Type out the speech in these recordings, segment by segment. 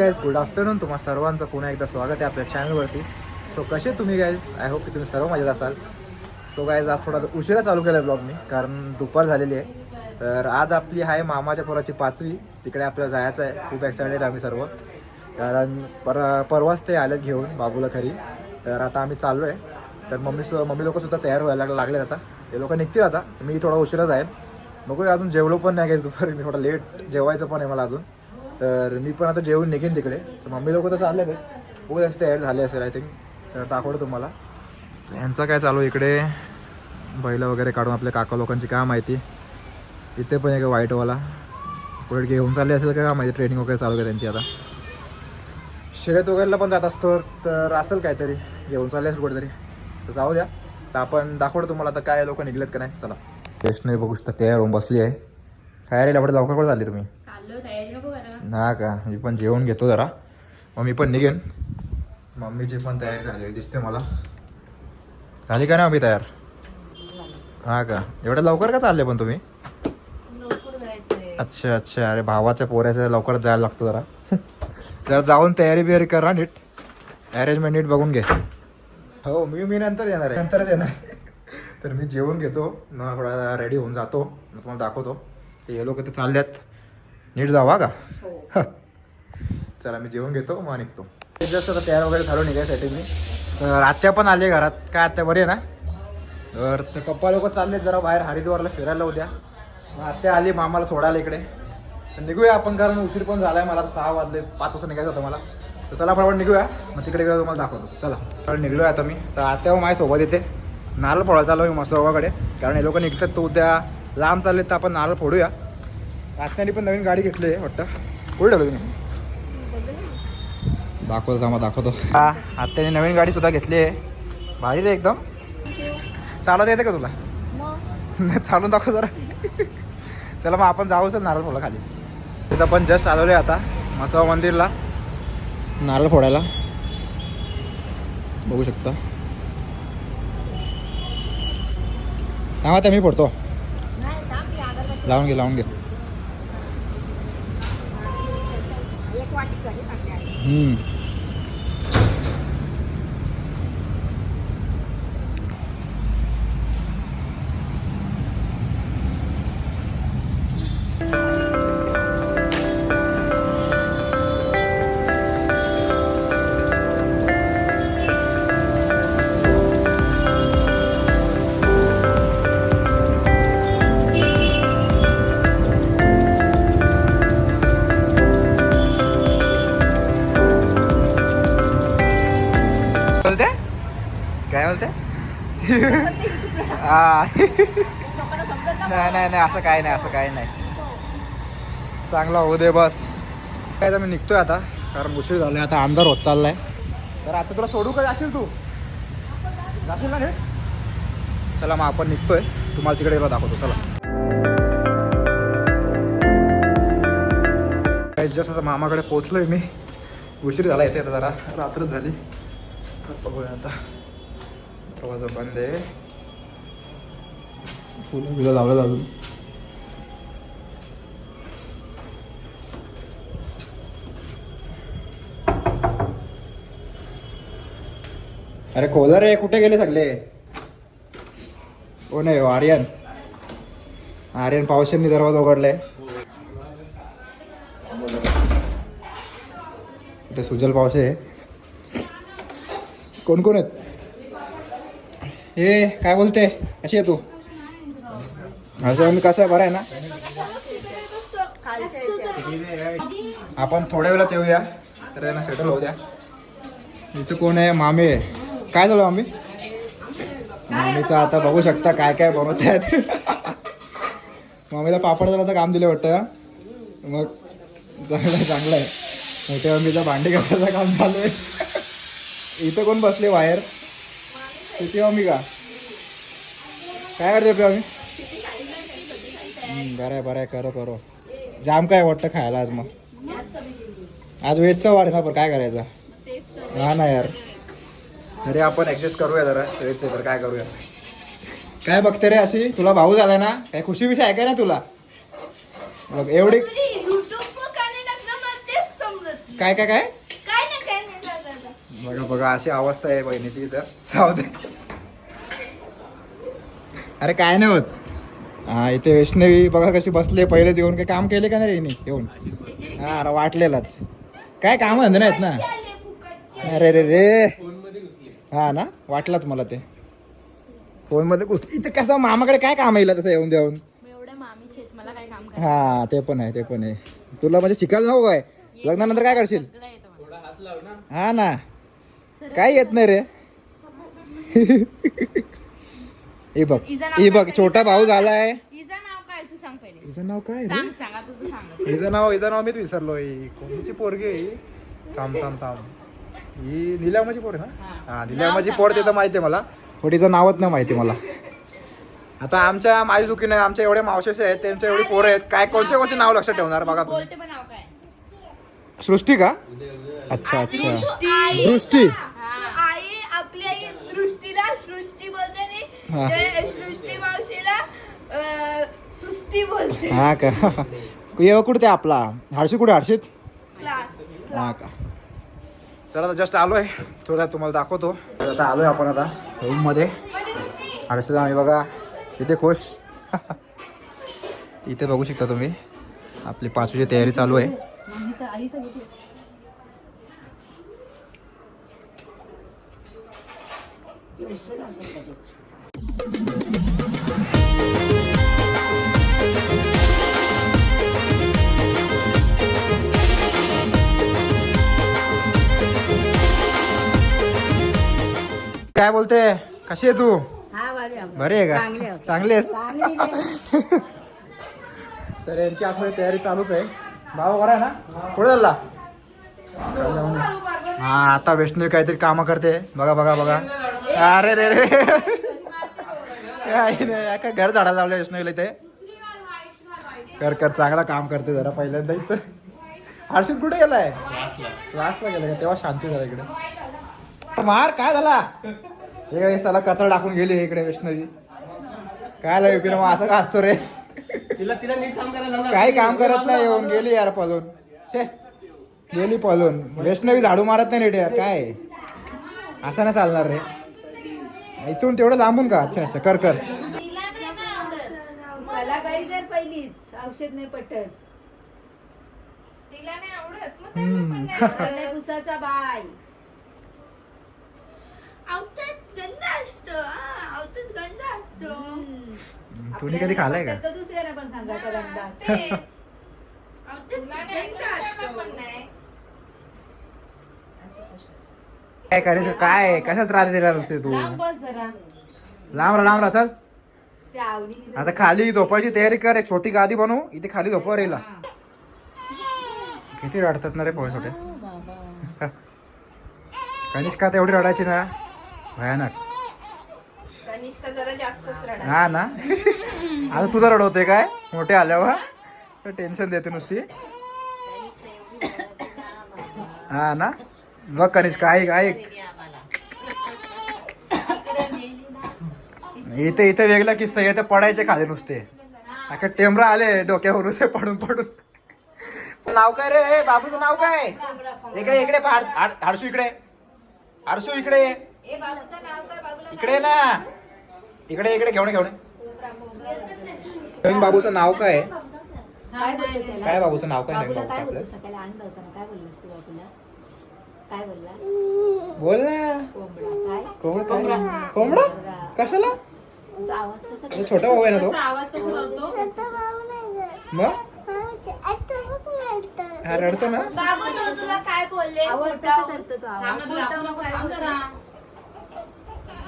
Guys good afternoon तुम्हा सर्वांचं पुन्हा एकदा स्वागत आहे आपल्या चॅनलवरती सो कसे तुम्ही गाईज आय होप की तुम्ही सर्व मजेत असाल. सो गाईज आज थोडा उशिरा चालू केला ब्लॉग मी कारण दुपार झालेली आहे. तर आज आपली आहे मामाच्या पोराची पाचवी. तिकडे आपल्याला जायचं आहे. खूप एक्सायटेड आम्ही सर्व. कारण पर परवाच ते आलेत घेऊन बाबूला खरी तर आता आम्ही चाललो आहे तर मम्मी सु मम्मी लोकंसुद्धा तयार व्हायला लागले आता. ते लोक निघतील आता. मी थोडा उशिरा जाईल. बघूया अजून जेवलो पण नाही गाईज दुपारी. मी थोडा लेट जेवायचं पण आहे मला अजून. तर मी पण आता जेवून निघेन तिकडे. तर मम्मी लोक तर चालले ते बघू त्यांचे तयार झाले असेल आय थिंक तर दाखवतो तुम्हाला. यांचं काय चालू आहे इकडे? बैल वगैरे काढून आपल्या काका लोकांची काय माहिती. इथे पण एक व्हाईटवाला पुढे घेऊन चालले असेल का काय माहिती? ट्रेनिंग वगैरे चालू आहे त्यांची आता? शर्यत वगैरेला पण जात असतो. तर असेल काहीतरी. घेऊन चालले असेल कुठेतरी. तर जाऊ द्या. तर आपण दाखवतो तुम्हाला आता काय लोक निघलेत का नाही. चला. वैष्णवी बघू शकता. तयार होऊन बसली आहे. काय रे एवढे लवकर कुठे झाली तुम्ही चाललो तयारी नको करा हा का? मी पण जेवण घेतो जरा. मग मी पण निघेन. मम्मीची पण तयारी झालेली दिसते मला. झाली का ना मम्मी तयार? हा का? एवढ्या लवकर का चालले पण तुम्ही? अच्छा अच्छा. अरे भावाच्या पोऱ्याचं लवकर जायला लागतो जरा. जरा जाऊन तयारी बियारी करा नीट. अरेंजमेंट नीट बघून घे. हो मी मी नंतर येणार आहे. नंतरच येणार. तर मी जेवण घेतो. मग थोडा रेडी होऊन जातो. मग तुम्हाला दाखवतो. ते हे लोक तर चालल्यात. नीट जावा का? हो. चला मी जेवण घेतो मग निघतो. जस्ट आता तयार वगैरे झालो निघायसाठी मी. तर आत्या पण आले घरात. काय आत्या बरी आहे ना? तर ते पप्पा लोक चालले जरा बाहेर हरिद्वारला फिरायला उद्या. मग आत्या आली मामाला सोडायला इकडे. तर निघूया आपण कारण उशीर पण झालाय. मला आता सहा वाजले पाच वाजता निघायचं होतं मला. तर चला आपण निघूया. मग तिकडे गेलो तुम्हाला दाखवतो. चला. तर निघलोय आता मी. तर आत्या माझ्यासोबत येते. नारळ फोडायला चालू आहे मसोबाकडे कारण हे लोक निघतात तो उद्या लांब चालले तर आपण नारळ फोडूया. आत्याने पण नवीन गाडी घेतली आहे वाटतं. कुठे ठेवली तुम्ही? दाखवतो थांबा दाखवतो. हा आत्याने नवीन गाडी सुद्धा घेतली आहे. भारी रे एकदम. चालवता येते का तुला? चालून दाखव जरा. चला मग आपण जाऊ सर नारळ फोडा खाली. तिथं पण जस्ट आलेलो आहे आता मसावा मंदिरला. नारळ फोडायला. बघू शकता. थांबा मी फोडतो. लावून घे लावून घे. 嗯。हा. नाही नाही नाही असं काय नाही असं काय नाही. चांगला होऊ दे बस. काय तर मी निघतोय आता कारण उशीर झालाय आता अंधार होत चाललाय. तर आता तुला सोडू का जाशील तू? जाशील ना रे? चला मग आपण निघतोय. तुम्हाला तिकडे गेला दाखवतो चला. जस्ट आता मामाकडे पोचलोय मी. उशीर झाला येते आता जरा रात्रच झाली. बघूया आता. दरवाजा बंद आहे फुलं बिलं लावलं अजून अरे कोलर रे कुठे गेले सगळे? कोण आहे हो, आर्यन. आर्यन पावसांनी दरवाजा उघडलाय. इथे सुजल पावसे आहे कोण कोण आहेत? हे काय बोलते? कशी आहे तू? असं आम्ही कसं आहे? बरं आहे ना? आपण थोड्या वेळात येऊया. तर त्यांना सेटल होऊ द्या. इथं कोण आहे? मामी आहे. काय झालं मामी? मामीचं आता बघू शकता काय काय बनवत आहेत. मामीला पापड झालं काम दिलं वाटतं. मग चांगलं चांगलं आहे. मोठ्या मम्मीचं भांडी घालायचं काम चालू आहे. इथं कोण बसले बाहेर? किती मम्मी का? काय करते मम्मी हम्म, बरं आहे बरं आहे करो करो. जाम काय वाटतं खायला आज मग? आज वेजचा वार आहे ना पण काय करायचं? हा ना यार. अरे आपण ऍडजस्ट करूया जरा वेजचं तर काय करूया? काय बघते रे अशी? तुला भाऊ झाला ना? काय खुशी विषय आहे का ना तुला? बघ एवढी काय काय काय काय काय नाही काय नाही जा, जा, जा. बघा बघा अशी अवस्था आहे बहिणीची इथं. जाऊ दे. अरे काय नाही होत. हा इथे वैष्णवी बघा कशी बसले पहिले देऊन काय काम केले का नाही येऊन. हा अरे वाटलेलाच. काय काम धंदे नाहीत ना. अरे रे रे. हा ना? वाटलाच मला ते. फोनमध्ये घुस इथे कसं मामाकडे काय काम येईल तसं येऊन देऊन? मी एवढं मामी शेत मला काय काम करायचं? हा ते पण आहे ते पण आहे. तुला म्हणजे शिकायला नको काय? लग्नानंतर काय करशील. हा ना. काय येत नाही रे? हे बघ हिचं हे बघ छोटा भाऊ झालाय. हिचं नाव काय तू सांग पहिले? हिचं नाव काय रे? सांग सांग आता तू सांग. हिचं नाव हिचं नाव मीच विसरलो ही कोणची पोरगी आहे ही? थांब थांब थांब. ही निलामाची पोर आहे ना? हा. निलामाची पोर ते तर माहिती आहे मला. पण तिचं नावच नाही माहिती मला. आता आमच्या माझी चुकी नाही आमच्या एवढे मावशेसे आहेत त्यांच्या एवढी पोरं आहेत. काय कोणचे कोणचे नाव लक्षात ठेवणार बघा तुम्ही? बोलते पण नाव काय सृष्टी का? अच्छा अच्छा. दृष्टी. आई आपली आई दृष्टीला सृष्टी बोलते हा. ते सृष्टी मावशीला अं, सुस्ती बोलते. हा का? ये कुठे ते आपला. हर्षी कुठे हर्षित क्लास हा का. चला आता जस्ट आलोय. थोड्या तुम्हाला दाखवतो. आता आलोय आपण आता रूममध्ये. हर्षद आम्ही बघा इथे खुश. इथे बघू शकता तुम्ही. आपली पाचवीची तयारी चालू आहे. आईचं घेते काय बोलते? कशी आहे तू? हा बरे आहे का. चांगली आहेस? तर यांची आतमध्ये तयारी चालूच आहे. भाऊ बरा आहे ना? कुठे चालला. हा आता वैष्णवी काहीतरी कामं करते. बघा बघा बघा. अरे रे रे. नाही काय घर झाडायला लावलं वैष्णवीला ते कर कर चांगला काम करते जरा पहिल्यांदा इथं. हर्षित कुठे गेलाय? क्लासला गेलाय तेव्हा शांती झाला इकडे. मार काय झाला? हे काय कचरा टाकून गेली इकडे वैष्णवी. काय लागेल तिला मग असं का असतो रे? तिला तिला नीट काम करायला काम करत नाही येऊन गेली यार पळून. छे. गेली पळून. वैष्णवी झाडू मारत नाही नीट यार काय? असं नाही चालणार रे. इथून तेवढं लांबून का? अच्छा अच्छा कर कर. मला काही जर पहिलीच औषध नाही पटत. तिला नाही आवडत. मग बाय. गंध असतो हा, गंध असतो. तुम्ही कधी खाल्लाय का? तर सांगायचा धंदा तेच. पण नाही काय करायचं? काय? कशाच राहते तिला नुसते तू? बस जरा. लांब राहा लांब राहा चल. त्या आवडीने आता खाली झोपायची तयारी कर एक छोटी गादी बनवू. इथे खाली झोपावर येईल किती रडतात ना रे पोहे छोटे. कनिष्का तर एवढी रडायची ना. भयानक. कनिष्का जरा जास्तच रडा. हा ना. आता तुला रडवते काय? मोठे आल्यावर? टेन्शन देते नुसती. हा ना? बघ कनिष्का ऐक ऐक. इथे इथे वेगळा किस्सा आहे, इथे पडायचे खाली नुसते. आता टेमरा आले डोक्यावर उसे पडून पडून. नाव काय रे? बाबूचं नाव काय? इकडे इकडे हाडसू इकडे. हाडसू इकडे. इकडे ना. इकडे इकडे घेऊन घेऊन नवीन बाबूचं नाव काय आहे? काय बोलले त्याला? काय बाबूचं नाव काय नवीन बाबूला बाबूचं काय आपलं? बोलले सकाळी आणलं होतं ना काय बोललास तू बाबूला? काय बोलला? बोल ना. कोंबडा काय? कोंबडा कोंबडा. कशाला? तो आवाज कसा तो छोटा भाऊ आहे ना तो. आवाज कसा करतो मग? हा रडतो ना. बाबू तो तुला काय बोलले? आवाज कसा करतो तो आवाज?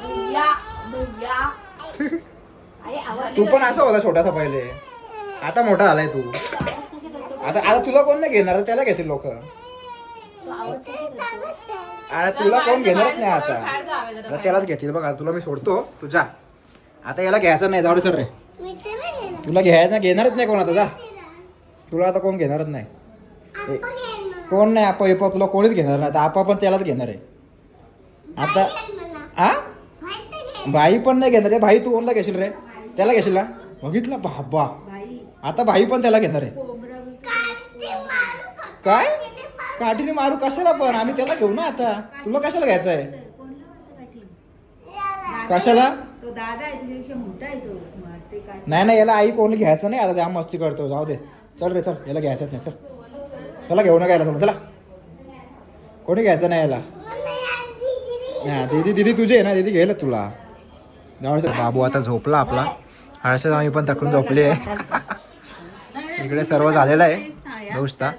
भुया भुया. अरे आवाज तू पण असा होता छोटासा पहिले. आता मोठा आलाय तू. आता आता तुला कोण नाही घेणार? त्याला घेतील लोक. अरे तुला कोण घेणारच नाही आता. त्यालाच घेतील बघ आता तुला मी सोडतो. तू जा. आता याला घ्यायचं नाही जाऊ दे सर रे. तुला घ्यायचं घेणारच नाही कोण आता जा. तुला आता कोण घेणारच नाही. कोण नाही आपा इपा तुला कोणीच घेणार नाही. आता आपा पण त्यालाच घेणार आहे. आता हा भाई पण नाही घेणार आहे भाई तू कोणला घेशील रे? त्याला घेशील ना? बघितलं बाबा. आता भाई पण त्याला घेणार आहे. काय? काठीने मारू कशाला पण? आम्ही त्याला घेऊ ना आता. तुला कशाला घ्यायचं आहे? कशाला? तो दादा आहे तुझ्यापेक्षा मोठा आहे तो. मारते काय? नाही नाही याला आई कोणी घ्यायचं नाही. आता जाम मस्ती करतो. जाऊ दे. चल रे चल. याला घ्यायचं नाही. चल. चला घेऊ नका याला चला. कोणी घ्यायचं नाही याला. हा दीदी दीदी तुझी आहे ना? दीदी घ्यायला तुला. बाबू आता झोपला आपला. हर्षद आम्ही पण तकडून झोपली. आहे इकडे सर्व झालेलं आहे. दोस्ता.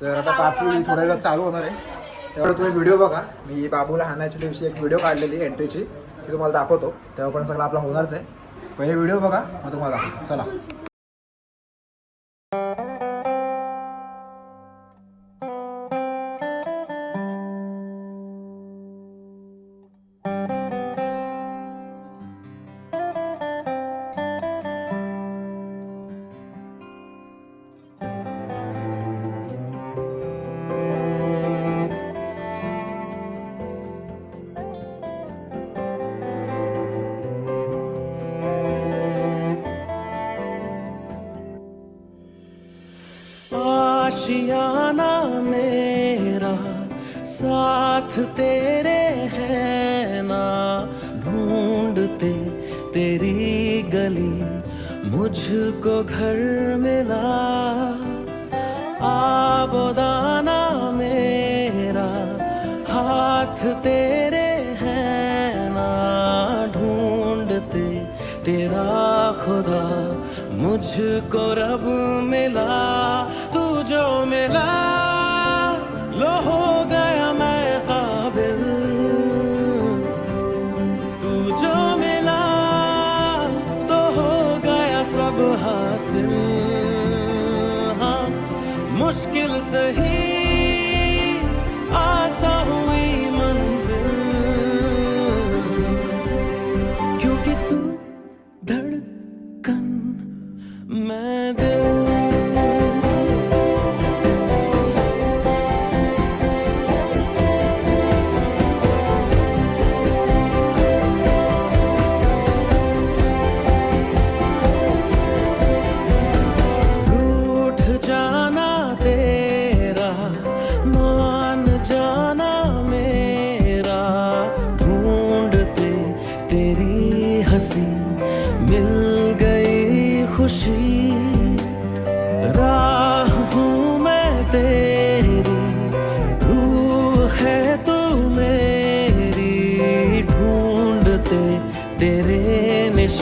तर आता पाचवी थोड्या वेळात चालू होणार आहे. तेव्हा तुम्ही व्हिडिओ बघा. मी बाबूला हाणायच्या दिवशी एक व्हिडिओ काढलेली एंट्रीची ती तुम्हाला दाखवतो. तेव्हापर्यंत सगळं आपला होणारच आहे. पहिले व्हिडिओ बघा. मग तुम्हाला दाखवतो. चला. आशियाना मेरा साथ तेरे है ना। ढूंढते तेरी गली मुझको घर मिला। आबोदाना मेरा हाथ तेरे है ना। ढूंढते तेरा खुदा मुझको रब मिला। हासिल। हाँ मुश्किल सही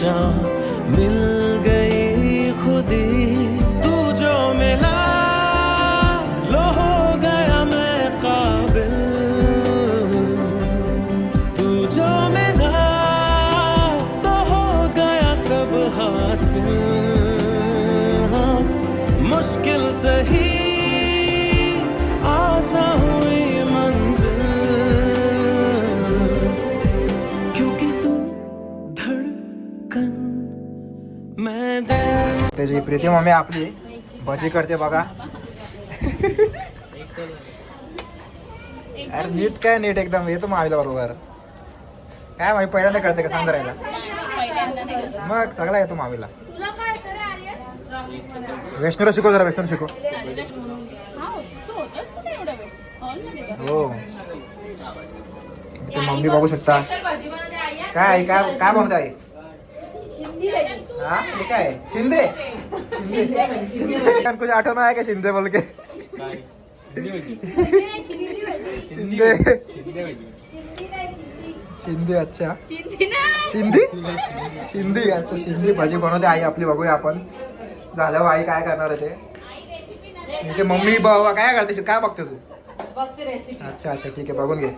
想。त्याची प्रीती मम्मी आपली. भजी करते बघा. अरे नीट काय नीट एकदम येतो मावीला बरोबर. काय माहिती पहिल्यांदा कळते का सांग राहिला मग सगळा येतो मावीला वैष्णूला शिकव जरा वैष्णव शिकव. हो. मम्मी बघू शकता. काय काय काय म्हणते आई? हाँ क्या? है शिंदे. शिंदे. कुछ आठवण आहे का शिंदे बोल के शिंदे शिंदे. अच्छा. शिंदी शिंदी? अच्छा. शिंदी भाजी बनवते. आई आपली बघूया आपण. झाल्यावर आई काय करणार आहे ते? इथे मम्मी बाबा काय करते? काय बघते तू? बघते रेसिपी अच्छा अच्छा. ठीक आहे बघून घे.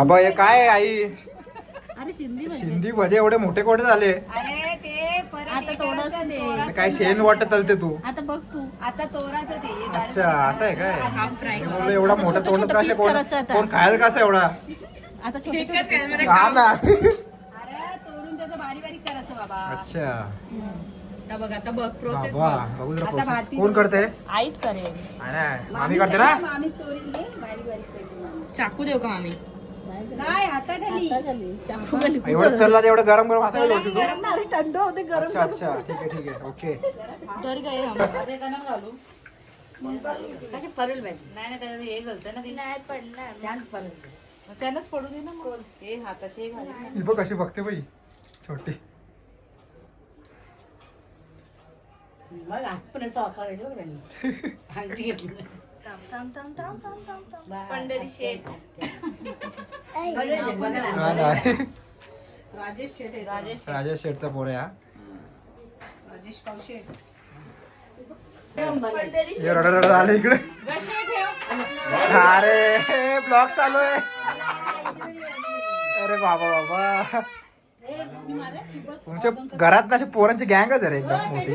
आबा हे काय आहे आई? अरे शिंदी शिंदी भजे एवढे मोठे कोठे झाले आता थोडंसं ते काय शेण वाटत चालते तू आता बघ तू. आता तोराचं ते अच्छा असं आहे काय? मी बोललो एवढा मोठा छोटं तोंड छोटं कसे कोण करायचं आता. कोण खायला कसा एवढा? आता छोटे छोटे हा ना. अरे तोरून त्याचं बारीक बारीक करायचं बाबा. अच्छा. आता बघ आता बघ प्रोसेस बाबा बघू. जरा आता process. भारती- कोण करते आईच करेल. मामी करते ना? मामीच तोरील घे बारीक बारीक करते मामी. चाकू देऊ का मामी? चाकू घाली. एवढं चलला तेवढं गरम गरम हाताला शकतो थंड होते गरम अच्छा अच्छा ठीक आहे ठीक आहे. ओके. तर काय आता का नाही घालू. कशी परेल पाहिजे नाही नाही हे घालतं ना ती. नाही पडणार. छान परेल मग त्यानंच पडू दे ना मग. हे हाताचे हे घालीत. ना ही बघ कशी बघते बाई. छोटी. मग आपण सकाळी बघ त्यांनी. अंगठी घेतली. पंढरी शेठ हा राजेश शेटे राजेश राजेश शेठचा पोर आहे हा राजेश कौशेट पंढरी हे रडा रडा आलं इकडे. अरे ब्लॉग चालू आहे. अरे बाबा बाबा. तुमच्या घरात अशी पोरांची गँगच आहे रे एकदम मोठी.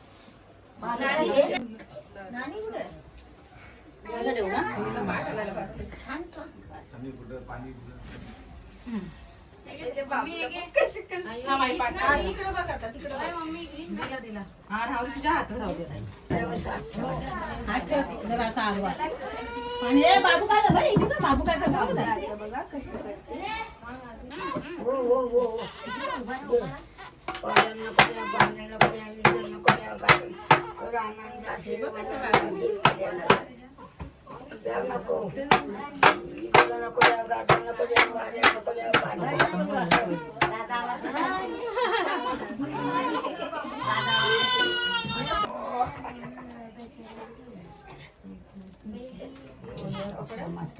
बाबू काय झालं? बाई, बाबू काय करतो बघा कशी करते हो हो हो हो. पायाला नको द्या, बांधायला नको द्या, विजायला नको द्या, काय. तर आनंद असेल, द्या नको. विजायला नको द्या, गाठायला नको द्या, वाऱ्याला नको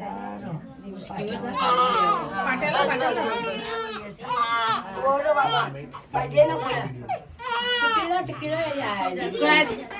द्या, पाण्याला नको द्या. बोल बाबा, पाहिजे ना मला. टिकीला, टिकीला या.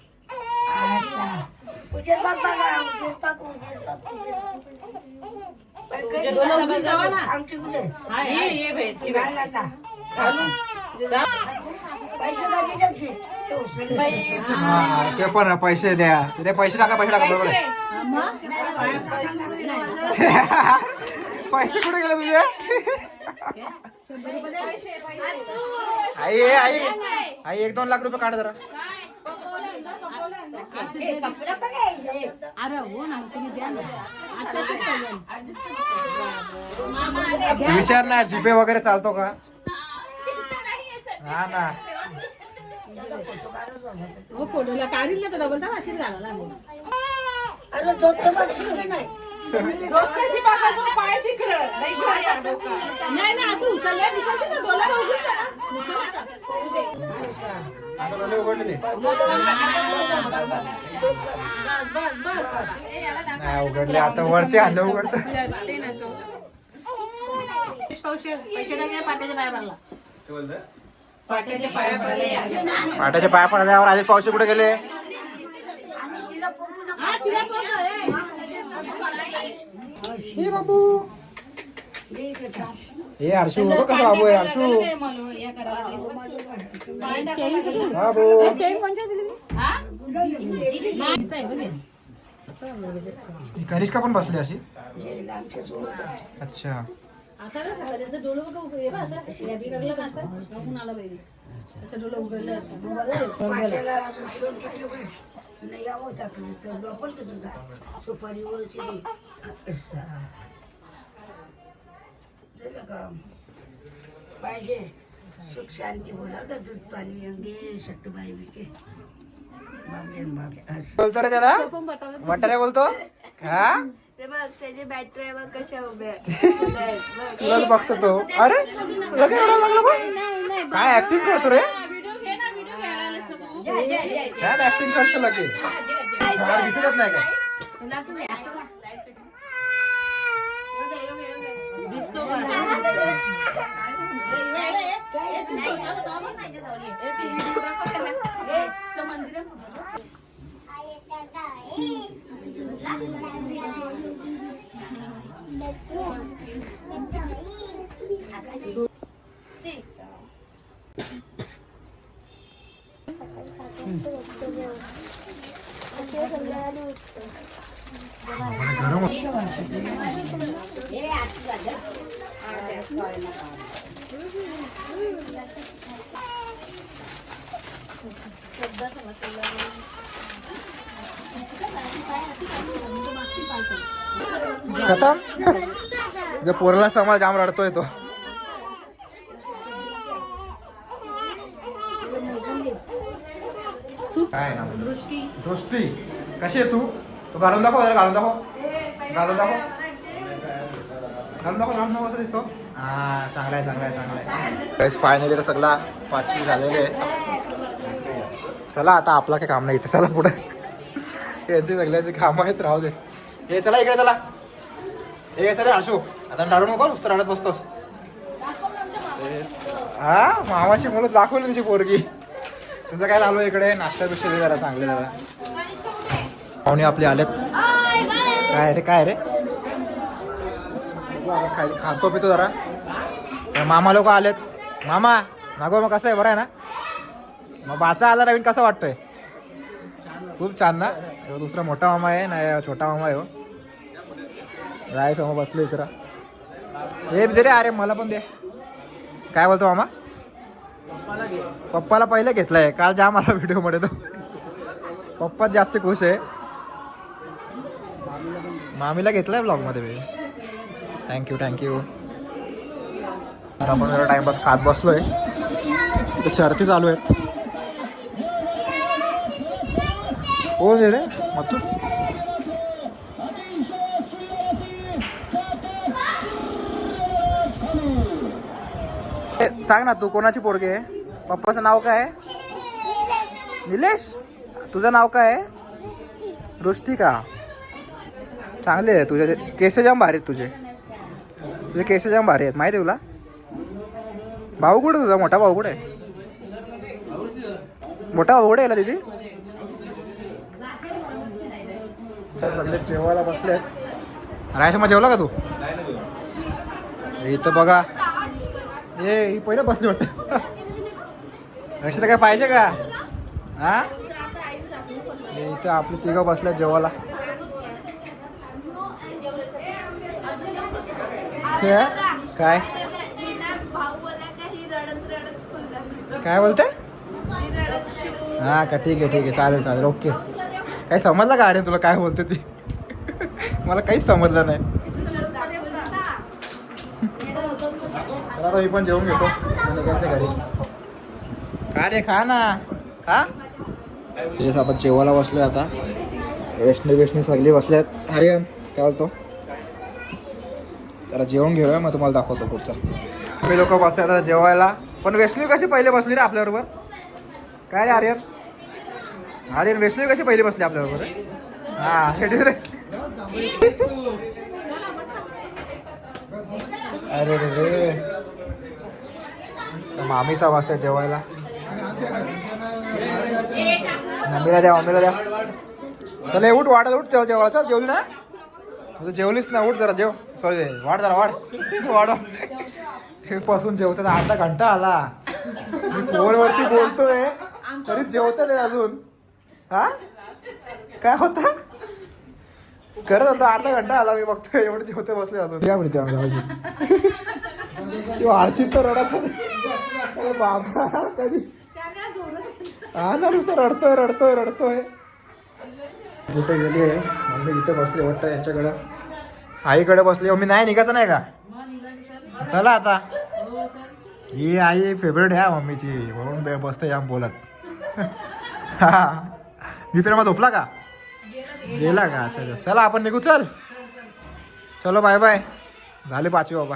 आमची हा ते पण पैसे द्या. ते पैसे टाका पैसे टाका बरोबर आहे. पैसे कुठे गेले तुझे? आई आई. आई एक दोन लाख रुपये काढ जरा. हे. विचार ना जीपे वगैरे चालतो का हा ना हो फोटोला काढील ना तो डबल तर अशीच घालायला लागेल. अरे झोपतं बघशील का नाही? पाय तिकडं. नाही ना असं उचलल्या दिसत ना नाही उघडले आता वरती आलं उघडत पाट्याच्या पाया पडल्यावर राजेश पावशी कुठे गेले? हा तिला हे हर्षू बघ कसं बाबू आहे. बाबू ही कनिष्का पण बसली अशी. अच्छा. असं झालं का पाहिजे. सुख शांती बोला तर दूध पाणी अंगे सट्टूबाई बाबले बाबले असं. बोलतो रे त्याला? वाटारे बोलतो? हा? ते बघ त्याचे बॅटरी बघ कशा उभ्या. तुलाच बघतो तो. अरे लगे एवढा लागला बघ काय ऍक्टिंग करतो रे? छान ऍक्टिंग करतो लगे. झाड दिसतच नाही काय दिसतो का? ए, खतम? जर पोराला समाज जाम रडतोय तो. काय? ना दृष्टी. कशी आहे तू? तू घालून दाखव जरा घालून दाखव. घालून दाखव घालून दाखव घालून दाखव असं दिसतो हा चांगला आहे चांगला आहे चांगला आहे. फायनली तर सगळा पाचवी झालेले. आहे चला आता आपला काही काम नाही इथे चला पुढे. यांची सगळ्यांची कामं आहेत राहू दे. हे चला इकडे चला. हे चला हर्षू. आता रडू नको नुसतं रडत बसतोस. हा मामाची मुलं दाखवली तुझी पोरगी. तुझं काय चालू आहे इकडे? नाश्ता दे जरा चांगले जरा. पाहुणे आपले आलेत. काय रे काय रे? खाय- खातो पितो जरा मामा लोक आलेत. मामा नागो मग कसं आहे? बरं आहे ना? मग बाचा आला नवीन कसं वाटतोय? खूप छान ना? दुसरा मोठा मामा आहे ना छोटा मामा आहे हो. राय समोर बसले जरा. हे दे रे अरे मला पण दे. काय बोलतो मामा? पप्पाला पहिले घेतलाय. काल जा मला व्हिडिओमध्ये तो. पप्पाच जास्त खुश आहे. मामीला घेतलाय ब्लॉगमध्ये मी. थँक्यू थँक्यू तर आपण जरा टाइमपास खात बसलो आहे तर शर्ती चालू आहेत. हो रे मग तू सांग ना तू कोणाची पोरगी आहे? पप्पाचं नाव काय आहे? निलेश. तुझं नाव काय आहे? दृष्टी का चांगले आहे तुझे केस जाम भारी आहेत तुझे. तुझे केस जाम भारी आहेत. माहिती तुला? भाऊ कुठे तुझा? मोठा भाऊ कुठे? आहे मोठा भाऊ कुठे आहे दिदी? चल जेवायला बसले रायशमा जेवला का तू? इथं बघा. ए ही पहिलं बसली वाटत. रक्षिता काय पाहिजे का? हा? हे इथं आपली तिघं बसल्या जेवायला. हे? काय? काय बोलते हा का ठीक आहे ठीक आहे. चालेल चालेल. ओके. काही समजलं का अरे तुला काय बोलते ती? मला काहीच समजलं नाही. चला आता मी पण जेवून घेतो. घरी. का रे खा ना. खा. तेच आपण जेवायला बसलोय आता. वैष्णवी वैष्णवी सगळी बसल्यात. हरियन काय बोलतो? जरा जेवण घेऊया मग तुम्हाला दाखवतो पुढचं. मी लोक बसले आता जेवायला. पण वैष्णवी कशी पहिले बसली रे आपल्याबरोबर? काय रे आर्यन? आर्यन वैष्णवी कशी पहिली बसली आपल्याबरोबर? हां हा रे. अरे रे रे. तर मामीचा जेवायला. मम्मीला द्या मम्मीला द्या. चल उठ वाटत उठ चल जेवायला. चल जेवली ना? तू जेवलीस ना? उठ जरा जेव. सॉरी वाढ जरा वाढ. वाढ हे पासून जेवतात अर्धा घंटा आला. मी फोनवरती बोलतोय. तरी जेवतात अजून. हा? काय होता? करत होतं अर्धा घंटा आला मी बघतोय एवढे जेवते बसले अजून. काय म्हणते आम्ही ती आळशी तर रडत अरे बाबा कधी हा ना नुसतं रडतोय रडतोय रडतोय. कुठे गेले आहे? मम्मी इथं बसली वाटतं यांच्याकडं. आईकडे बसली मम्मी नाही निघायचं नाही का? चला आता. ही आई फेवरेट आहे मम्मीची. म्हणून बसते या बोलत. हा. मी प्रेमा झोपला का? गेला का? चल चला आपण निघू. चल. चलो बाय बाय झाले पाचवी बाबा.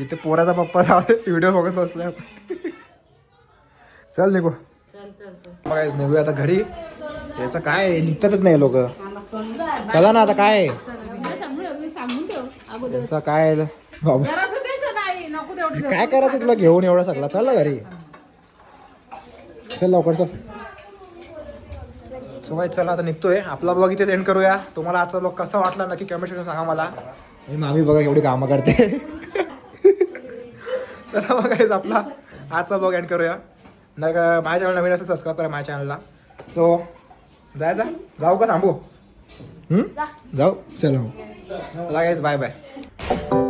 इथे पोराचा पप्पा व्हिडिओ बघत बसले चल निघू. बघायच निघूया आता घरी. याचं काय आहे? निघतातच नाही लोक. चला ना आता काय आहे? ठेव अगोदर. याचं काय आहे? बाबा. जरासं द्यायचं नाही नको तेवढं काय करायचं तुला घेऊन एवढं सगळं? चल ना घरी. चल लवकर चल. सो चला आता निघतोय. आपला ब्लॉग इथे एंड करूया. तुम्हाला आजचा ब्लॉग कसा वाटला नक्की कमेंट करून सांगा मला. आणि मामी बघा एवढी कामं करते. चला बघा आपला आजचा ब्लॉग एंड करूया. नाही का माझ्या चॅनल नवीन असेल सबस्क्राईब करा माझ्या चॅनलला सो जायचं जाऊ का थांबू? जाऊ. चलो. Bye bye